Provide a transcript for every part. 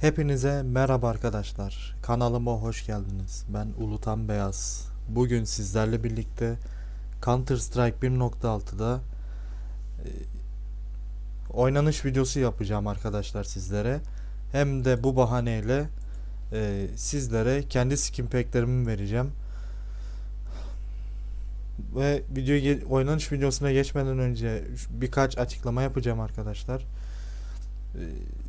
Hepinize merhaba arkadaşlar. Kanalıma hoş geldiniz. Ben Ulutan Beyaz. Bugün sizlerle birlikte Counter Strike 1.6'da e, oynanış videosu yapacağım arkadaşlar sizlere. Hem de bu bahaneyle e, sizlere kendi skin pack'lerimi vereceğim. Ve video oynanış videosuna geçmeden önce birkaç açıklama yapacağım arkadaşlar.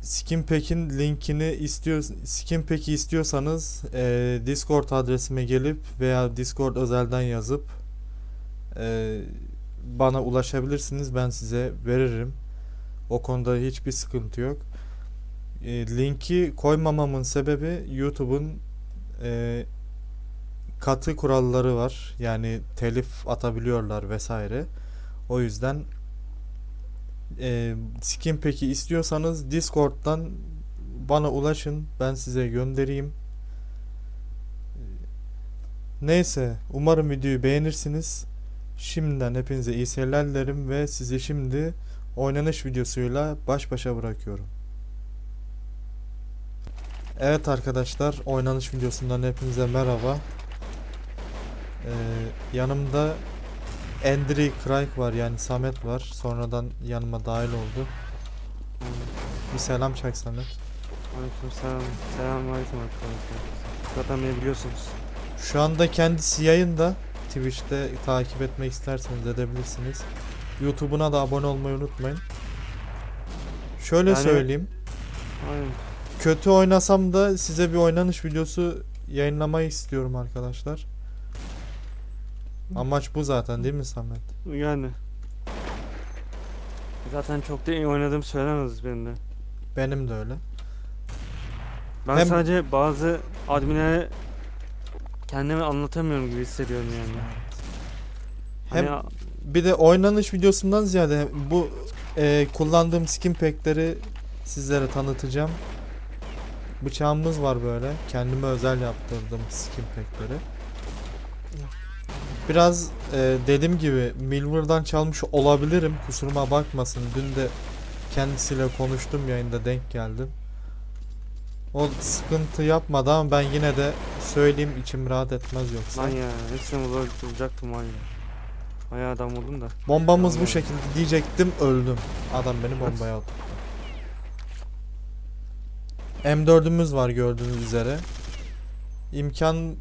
Skin Pack'in linkini istiyor Skin Pack'i istiyorsanız e, Discord adresime gelip veya Discord özelden yazıp e, bana ulaşabilirsiniz. Ben size veririm. O konuda hiçbir sıkıntı yok. E, linki koymamamın sebebi YouTube'un e, katı kuralları var. Yani telif atabiliyorlar vesaire. O yüzden e, skin peki istiyorsanız Discord'dan bana ulaşın. Ben size göndereyim. Neyse, umarım videoyu beğenirsiniz. Şimdiden hepinize iyi seyirler dilerim ve sizi şimdi oynanış videosuyla baş başa bırakıyorum. Evet arkadaşlar, oynanış videosundan hepinize merhaba. Ee, yanımda Endri Krayk var yani Samet var. Sonradan yanıma dahil oldu. Bir selam çak Samet. Aleyküm selam. Selam aleyküm arkadaşlar. Zaten beni biliyorsunuz. Şu anda kendisi yayında. Twitch'te takip etmek isterseniz edebilirsiniz. YouTube'una da abone olmayı unutmayın. Şöyle Yani- söyleyeyim. Aynen. Kötü oynasam da size bir oynanış videosu yayınlamayı istiyorum arkadaşlar. Amaç bu zaten değil mi Samet? Yani. Zaten çok da iyi oynadığım söylemez benim de. Benim de öyle. Ben Hem- sadece bazı adminlere kendimi anlatamıyorum gibi hissediyorum yani. Hem Hani bir de oynanış videosundan ziyade bu e, kullandığım skin pack'leri sizlere tanıtacağım. Bıçağımız var böyle. Kendime özel yaptırdığım skin pack'leri. Biraz e, dediğim gibi Milver'dan çalmış olabilirim. Kusuruma bakmasın. Dün de kendisiyle konuştum yayında denk geldim. O sıkıntı yapmadı ama ben yine de söyleyeyim içim rahat etmez yoksa. lan ya hepsini vuracaktım var ya. Bayağı adam oldum da. Bombamız bu şekilde diyecektim öldüm. Adam beni bombaya attı. M4'ümüz var gördüğünüz üzere. İmkan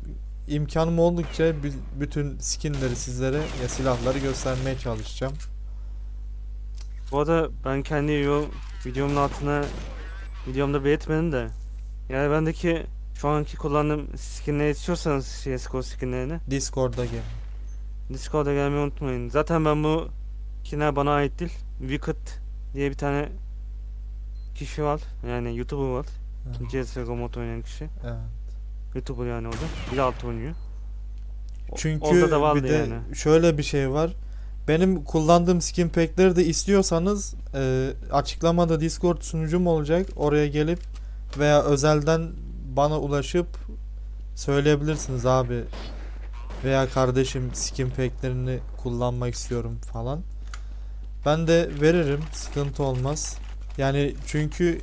imkanım oldukça bü- bütün skinleri sizlere ya silahları göstermeye çalışacağım. Bu arada ben kendi video, videomun altına videomda belirtmedim de yani bendeki şu anki kullandığım skinleri istiyorsanız CSGO skinlerini Discord'da gel. Discord'a gelmeyi unutmayın. Zaten ben bu skinler bana ait değil. Wicked diye bir tane kişi var. Yani YouTuber var. Evet. CSGO mod oynayan kişi. Evet. YouTuber yani o da. Bir de alt oynuyor. Çünkü orada da vardı bir de yani. şöyle bir şey var. Benim kullandığım skin pack'leri de istiyorsanız e, açıklamada Discord sunucum olacak. Oraya gelip veya özelden bana ulaşıp söyleyebilirsiniz abi. Veya kardeşim skin pack'lerini kullanmak istiyorum falan. Ben de veririm. Sıkıntı olmaz. Yani çünkü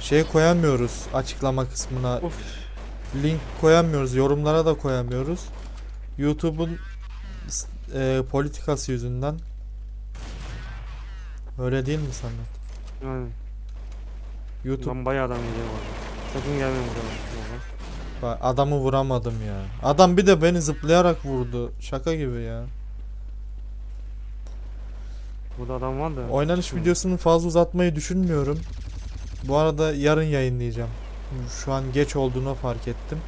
şey koyamıyoruz açıklama kısmına Of. Link koyamıyoruz, yorumlara da koyamıyoruz. YouTube'un e, politikası yüzünden. Öyle değil mi Samet? Yani. YouTube Lan bayağı adam geliyor bu arada. Sakın gelmeyin buraya. Bak, adamı vuramadım ya. Adam bir de beni zıplayarak vurdu. Şaka gibi ya. Burada adam var da. Oynanış Hı. videosunu fazla uzatmayı düşünmüyorum. Bu arada yarın yayınlayacağım. Şu an geç olduğunu fark ettim.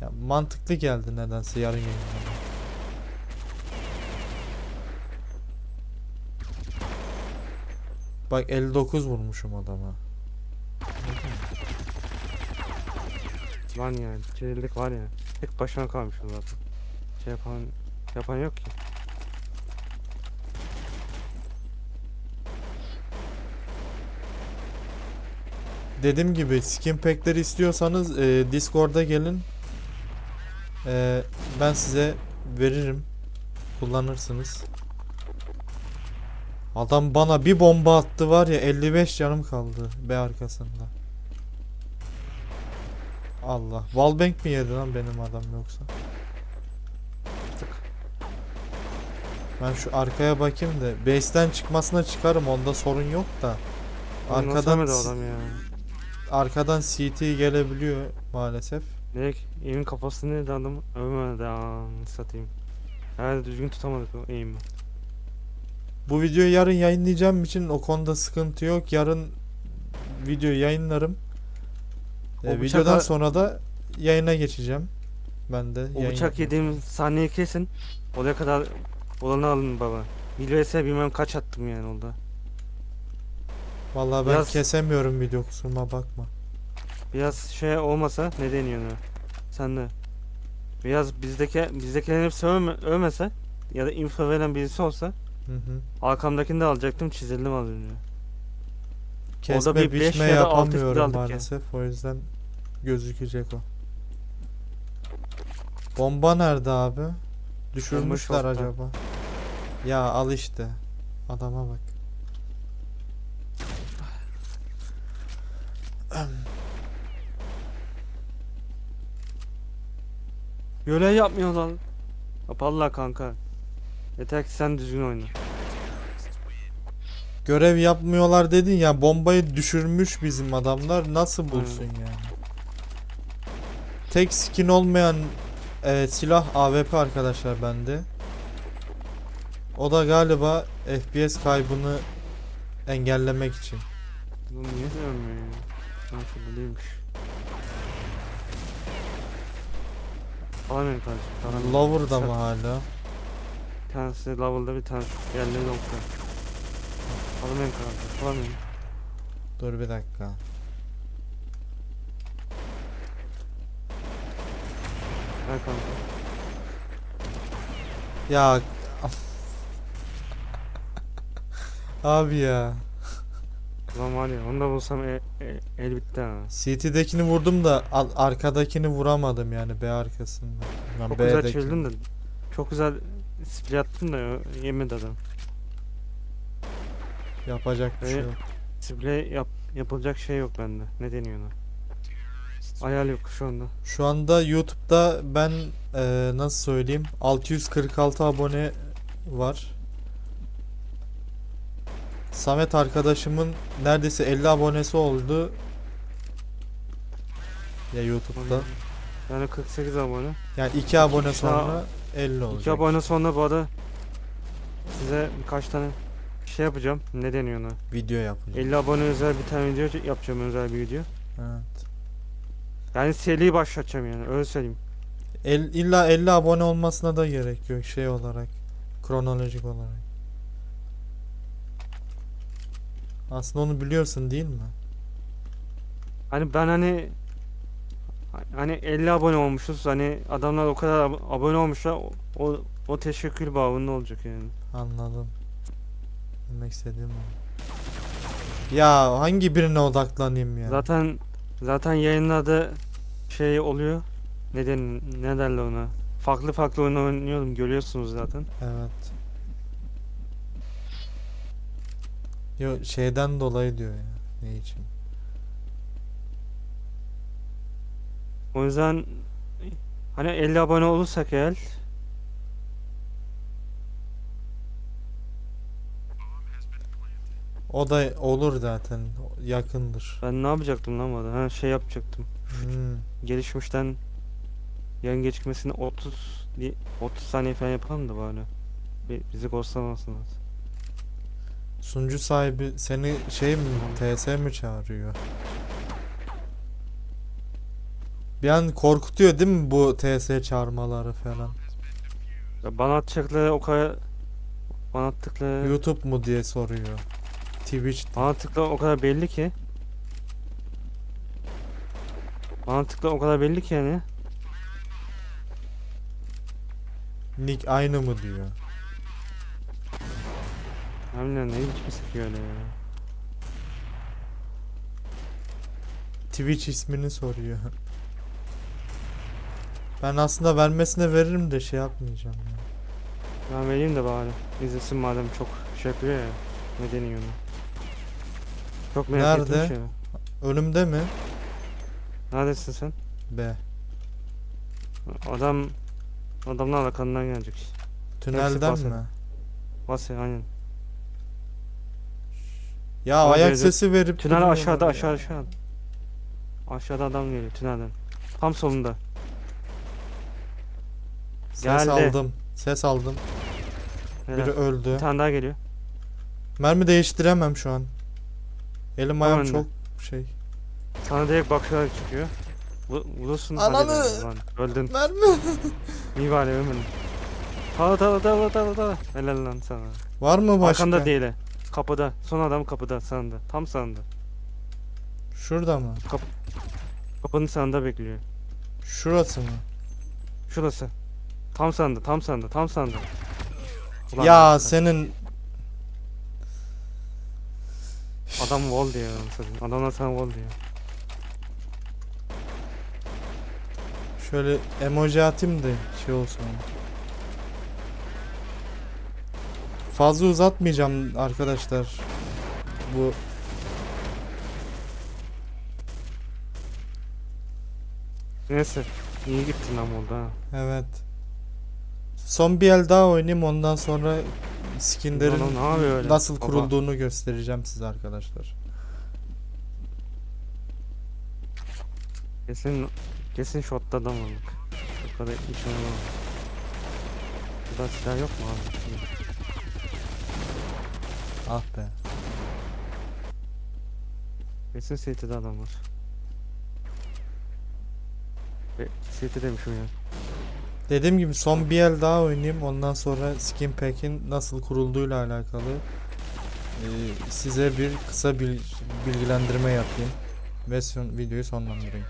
Ya mantıklı geldi nedense yarın yayınlamam. Bak 59 vurmuşum adama. Lan ya. Çevirdik var ya. Tek başına kalmışım zaten. Şey yapan, yapan yok ki. Dediğim gibi skin pack'leri istiyorsanız e, Discord'a gelin. E, ben size veririm. Kullanırsınız. Adam bana bir bomba attı var ya 55 canım kaldı B arkasında. Allah. Wallbang mi yedi lan benim adam yoksa? Ben şu arkaya bakayım da base'ten çıkmasına çıkarım onda sorun yok da. Arkadan adam ya. Arkadan CT gelebiliyor maalesef. Direkt evin kafasını yedi adam. Ölmedi aa satayım. Herhalde düzgün tutamadık o eğimi. Bu videoyu yarın yayınlayacağım için o konuda sıkıntı yok. Yarın videoyu yayınlarım. O Ee, bıçak videodan sonra yayına geçeceğim. Ben de O bıçak yapacağım. yediğim sahneyi kesin. Oraya kadar olanı alın baba. Bilvese bilmem kaç attım yani orada. Vallahi ben Biraz- kesemiyorum video kusuruma bakma. Biraz şey olmasa ne deniyor ona? Sen de. Biraz bizdeki bizdekilerin hepsi ölme, ölmese ya da info veren birisi olsa Hı hı. arkamdakini de alacaktım çizildim az önce. Kesme bir beş biçme ya da altı kill yapamıyorum aldık ya. maalesef. O yüzden gözükecek o. Bomba nerede abi? Düşürmüşler acaba? Ya al işte. Adama bak. Görev yapmıyorlar. Yaparlar kanka. Yeter ki sen düzgün oyna. Görev yapmıyorlar dedin ya bombayı düşürmüş bizim adamlar nasıl bulsun yani? Tek skin olmayan e, silah AWP arkadaşlar bende. O da galiba FPS kaybını engellemek için. Lan niye sevmiyor? Ha değilmiş. Alamıyorum kardeşim. Alamıyorum. Lower'da mı hala? Bir tanesi level'da bir tanesi yerli nokta. Alamıyorum kanka. Alamıyorum. Dur bir dakika. Ver kanka. Ya Abi ya. Ulan var ya onu da bulsam el, el, el bitti ha. CT'dekini vurdum da al- arkadakini vuramadım yani B arkasında. Lan Çok güzel B'dekini. çevirdin de. Çok güzel spray attın da yemedi adam. Yapacak bir şey yok. Spray yap, yapılacak şey yok bende. Ne deniyor ona? Ayar yok şu anda. Şu anda YouTube'da ben eee, nasıl söyleyeyim 646 abone var. Samet arkadaşımın neredeyse 50 abonesi oldu. Ya YouTube'da. Yani 48 abone. Yani 2 abone daha- sonra 50 olacak. 2 abone sonra bu arada size birkaç tane şey yapacağım. Ne deniyor ona? Video yapacağım. 50 abone özel bir tane video yapacağım özel bir video. Evet. Yani seriyi başlatacağım yani öyle söyleyeyim. El, illa 50 abone olmasına da gerek yok şey olarak. Kronolojik olarak. Aslında onu biliyorsun değil mi? Hani ben hani hani 50 abone olmuşuz. Hani adamlar o kadar ab- abone olmuşlar. O, o, o teşekkür babında olacak yani. Anladım. Demek istediğim o. Ya hangi birine odaklanayım ya? Zaten zaten yayınlarda şey oluyor. Neden ne derler ona? Farklı farklı oyun oynuyorum görüyorsunuz zaten. Evet. Yo şeyden dolayı diyor ya. Ne için? O yüzden hani 50 abone olursak eğer O da olur zaten. Yakındır. ben ne yapacaktım lan bu arada? Ha şey yapacaktım. Hmm. Gelişmişten yayın gecikmesini 30 di- 30 saniye falan yapalım da bari. Bi- Bizi ghostlamasınlar. Sunucu sahibi seni şey mi TS mi çağırıyor? Bir an korkutuyor değil mi bu TS çağırmaları falan? Ya bana atacakları o kadar bana attıkları YouTube mu diye soruyor. Twitch bana attıkları o kadar belli ki bana attıkları o kadar belli ki yani nick aynı mı diyor. Bilmiyorum ne biçim sıkıyor öyle ya. Twitch ismini soruyor. Ben aslında vermesine veririm de şey yapmayacağım ya. Ben vereyim de bari izlesin madem çok şey yapıyor ya ne deniyor ona. Çok merak Nerede? şey. Önümde mi? Neredesin sen? B. Adam adamlar arkandan gelecek. Tünelden basın. mi? Bas ya aynen. Ya Ama ayak C'de- sesi verip Tünel duruyorlar aşağıda ya. aşağı aşağı. Aşağıda adam geliyor tünelden. Tam solunda. Ses Geldi. aldım. Ses aldım. Helal. Biri öldü. Bir tane daha geliyor. Mermi değiştiremem şu an. Elim ayağım önde. çok şey. Sana direkt bakarak çıkıyor. Vurursun. hadi Ananı! be, lan, Öldün. Mermi. İyi bari ölmedin. Tala tala tala tala tala. Helal lan sana. Var mı başka? Arkanda değil. he. Kapıda. Son adam kapıda sağında. Tam sağında. Şurada mı? Kapının sağında bekliyor. Şurası mı? Şurası. Tam sağında, tam sağında, tam sağında. Ulan ya lan, senin Adam wall diyor. satayım. Adamlar sana wall diyor. şöyle emoji atayım da şey olsun. Fazla uzatmayacağım arkadaşlar. Bu Neyse. iyi gittin ama oldu ha. evet. Son bir el daha oynayayım ondan sonra skinlerin o ne yapıyor öyle? nasıl Baba. kurulduğunu göstereceğim size arkadaşlar. Kesin kesin shot'ta adam olduk. Bu kadar iş olmaz. Burada silah yok mu abi? Şimdi. Ah be. Kesin CT'de adam var. Ve CT demişim ya. Dediğim gibi son bir el daha oynayayım. Ondan sonra Skin Pack'in nasıl kurulduğuyla alakalı e, size bir kısa bil- bilgilendirme yapayım. Ve son, videoyu sonlandırayım.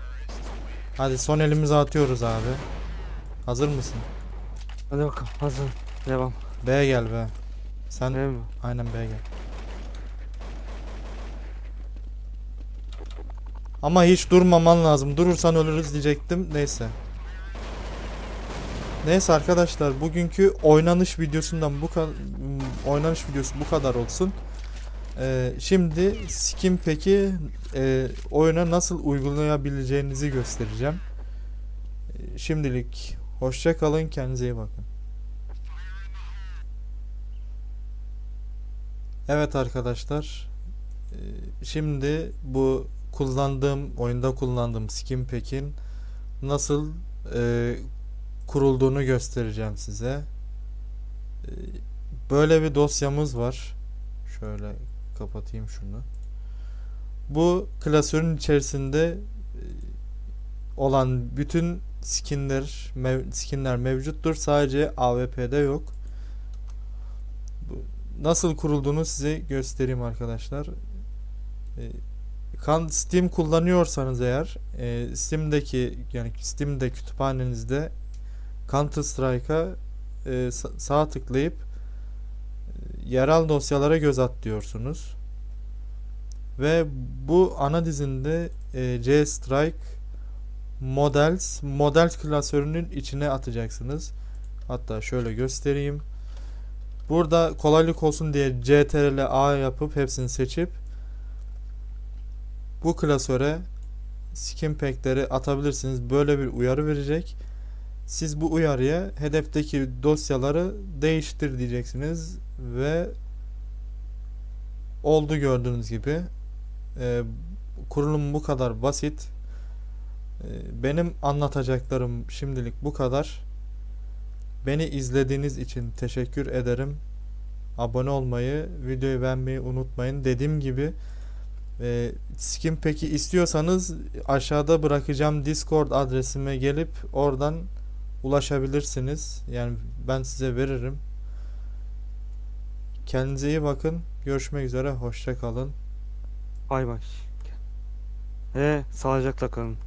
Hadi son elimizi atıyoruz abi. Hazır mısın? Hadi bakalım hazır. Devam. B gel be. Sen Değil mi? aynen B gel. Ama hiç durmaman lazım. Durursan ölürüz diyecektim. Neyse. Neyse arkadaşlar bugünkü oynanış videosundan bu kadar oynanış videosu bu kadar olsun. Ee, şimdi Skin peki e, oyuna nasıl uygulayabileceğinizi göstereceğim. Ee, şimdilik hoşça kalın kendinize iyi bakın. Evet arkadaşlar. e, Şimdi bu kullandığım oyunda kullandığım Skin Pack'in nasıl e, kurulduğunu göstereceğim size. E, Böyle bir dosyamız var. Şöyle kapatayım şunu. Bu klasörün içerisinde e, olan bütün skinler mev- skinler mevcuttur. Sadece AWP'de yok. Nasıl kurulduğunu size göstereyim arkadaşlar. E, Kan Steam kullanıyorsanız eğer e, Steam'deki yani Steam'de kütüphanenizde Counter Strike'a e, sa- sağ tıklayıp e, yerel dosyalara göz at diyorsunuz. Ve bu ana dizinde e, C Strike Models Models klasörünün içine atacaksınız. Hatta şöyle göstereyim. Burada kolaylık olsun diye CTRL A yapıp hepsini seçip bu klasöre skin pack'leri atabilirsiniz. Böyle bir uyarı verecek. Siz bu uyarıya hedefteki dosyaları değiştir diyeceksiniz ve oldu gördüğünüz gibi. Ee, kurulum bu kadar basit. Ee, benim anlatacaklarım şimdilik bu kadar. Beni izlediğiniz için teşekkür ederim. Abone olmayı, videoyu beğenmeyi unutmayın. Dediğim gibi e, Skin Pack'i istiyorsanız aşağıda bırakacağım Discord adresime gelip oradan ulaşabilirsiniz. Yani ben size veririm. Kendinize iyi bakın. Görüşmek üzere. Hoşça kalın. Bay bay. He sağlıcakla kalın.